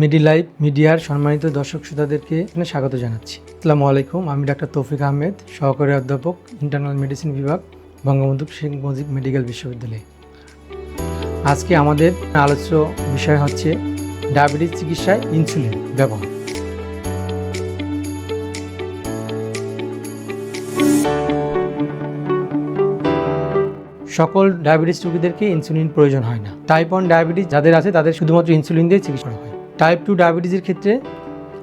মিডি live মিডিয়ার সম্মানিত দর্শক শ্রোতাদেরকে এখানে স্বাগত জানাচ্ছি। আসসালামু আলাইকুম, আমি ডাক্তার তৌফিক আহমেদ, সহকারী অধ্যাপক ইন্টারনাল মেডিসিন বিভাগ, বঙ্গবন্ধু শেখ মুজিব মেডিকেল বিশ্ববিদ্যালয়। আজকে আমাদের আলোচ্য বিষয় হচ্ছে ডায়াবেটিস চিকিৎসায় ইনসুলিন ব্যবহার। সকল ডায়াবেটিস রোগীদেরকে ইনসুলিন প্রয়োজন হয় না। টাইপ ওয়ান ডায়াবেটিস যাদের আছে তাদের শুধুমাত্র ইনসুলিন দিয়ে চিকিৎসা করা হয়। টাইপ টু ডায়াবেটিসের ক্ষেত্রে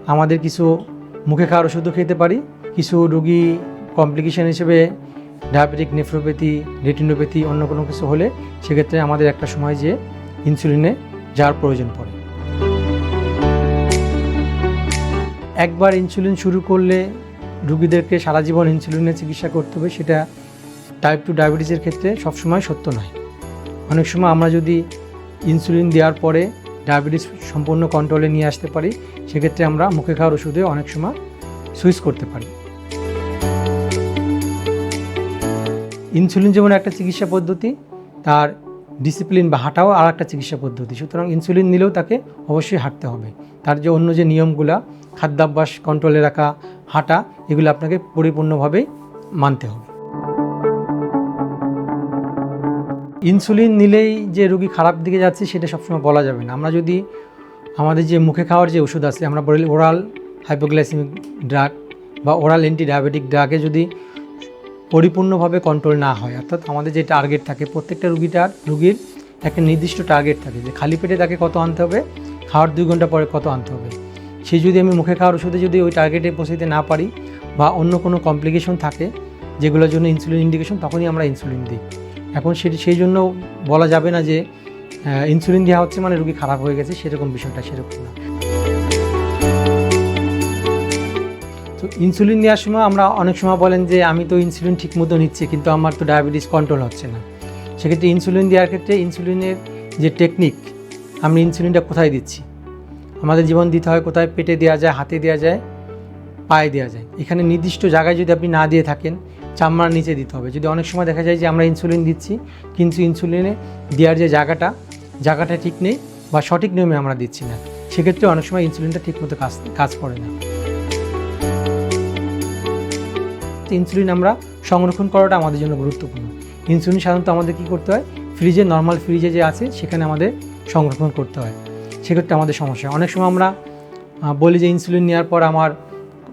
আমাদের কিছু মুখে খাওয়ার ওষুধও খেতে পারি। কিছু রুগী কমপ্লিকেশন হিসেবে ডায়াবেটিক নেফ্রোপ্যাথি রেটিনোপ্যাথি অন্য কোনো কিছু হলে সেক্ষেত্রে আমাদের একটা সময় যে ইনসুলিনে যাওয়ার প্রয়োজন পড়ে। একবার ইনসুলিন শুরু করলে রুগীদেরকে সারা জীবন ইনসুলিনের চিকিৎসা করতে হবে, সেটা টাইপ টু ডায়াবেটিসের ক্ষেত্রে সবসময় সত্য নয়। অনেক সময় আমরা যদি ইনসুলিন দেওয়ার পরে ডায়াবেটিস সম্পূর্ণ কন্ট্রোলে নিয়ে আসতে পারি, সেক্ষেত্রে আমরা মুখে খাওয়ার ওষুধে অনেক সময় সুইচ করতে পারি। ইনসুলিন যেমন একটা চিকিৎসা পদ্ধতি, তার ডিসিপ্লিন বা হাঁটাও আর একটা চিকিৎসা পদ্ধতি। সুতরাং ইনসুলিন নিলেও তাকে অবশ্যই হাঁটতে হবে। তার যে অন্য যে নিয়মগুলা, খাদ্যাভ্যাস কন্ট্রোলে রাখা, হাঁটা, এগুলো আপনাকে পরিপূর্ণভাবেই মানতে হবে। ইনসুলিন নিলেই যে রুগী খারাপ দিকে যাচ্ছে সেটা সবসময় বলা যাবে না। আমরা যদি আমাদের যে মুখে খাওয়ার যে ওষুধ আছে, আমরা বলি ওরাল হাইপোগ্লাইসিমিক ড্রাগ বা ওরাল অ্যান্টি ডায়াবেটিক ড্রাগে যদি পরিপূর্ণভাবে কন্ট্রোল না হয়, অর্থাৎ আমাদের যে টার্গেট থাকে, প্রত্যেকটা রুগীটার রুগীর একটা নির্দিষ্ট টার্গেট থাকে যে খালি পেটে তাকে কত আনতে হবে, খাওয়ার দুই ঘণ্টা পরে কত আনতে হবে। সে যদি আমি মুখে খাওয়ার ওষুধে যদি ওই টার্গেটে পৌঁছাতে না পারি বা অন্য কোনো কমপ্লিকেশন থাকে যেগুলোর জন্য ইনসুলিন ইন্ডিকেশন তখনই আমরা ইনসুলিন দিই। এখন সেটি সেই জন্য বলা যাবে না যে ইনসুলিন দেওয়া হচ্ছে মানে রুগী খারাপ হয়ে গেছে, সেরকম বিষয়টা সেরকম না। তো ইনসুলিন নেওয়ার সময় আমরা অনেক সময় বলেন যে, আমি তো ইনসুলিন ঠিক মতো নিচ্ছি, কিন্তু আমার তো ডায়াবেটিস কন্ট্রোল হচ্ছে না। সেক্ষেত্রে ইনসুলিন দেওয়ার ক্ষেত্রে ইনসুলিনের যে টেকনিক আমি ইনসুলিনটা কোথায় দিচ্ছি? আমাদের জীবন দিতে হয় কোথায়? পেটে দেওয়া যায়, হাতে দেওয়া যায়। পায়ে দেওয়া যায়। এখানে নির্দিষ্ট জায়গায় যদি আপনি না দিয়ে থাকেন চামড়ার নিচে দিতে হবে। যদি অনেক সময় দেখা যায় যে আমরা ইনসুলিন দিচ্ছি, কিন্তু ইনসুলিনে দেওয়ার যে জায়গাটা জায়গাটা ঠিক নেই বা সঠিক নিয়মে আমরা দিচ্ছি না। সেক্ষেত্রে অনেক সময় ইনসুলিনটা ঠিকমতো কাজ কাজ করে না। ইনসুলিন আমরা সংরক্ষণ করাটা আমাদের জন্য গুরুত্বপূর্ণ। ইনসুলিন সাধারণত আমাদের কী করতে হয়? ফ্রিজে নর্মাল ফ্রিজে যে আছে, সেখানে আমাদের সংরক্ষণ করতে হয়। সেক্ষেত্রে আমাদের সমস্যা অনেক সময় আমরা বলি যে ইনসুলিন নেওয়ার পর আমার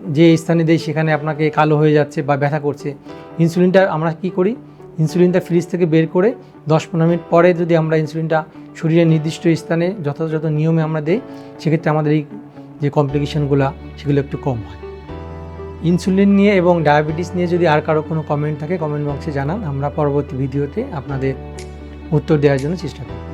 যে স্থানে দেই সেখানে আপনাকে কালো হয়ে যাচ্ছে বা ব্যথা করছে। ইনসুলিনটা আমরা কি করি? ইনসুলিনটা ফ্রিজ থেকে বের করে দশ পনেরো মিনিট পরে যদি আমরা ইনসুলিনটা শরীরের নির্দিষ্ট স্থানে যথাযথ নিয়মে আমরা দেই, সেক্ষেত্রে আমাদের এই যে কমপ্লিকেশনগুলো, সেগুলো একটু কম হয়। ইনসুলিন নিয়ে এবং ডায়াবেটিস নিয়ে যদি আর কারও কোনো কমেন্ট থাকে কমেন্ট বক্সে জানান। আমরা পরবর্তী ভিডিওতে আপনাদের উত্তর দেওয়ার জন্য চেষ্টা করব।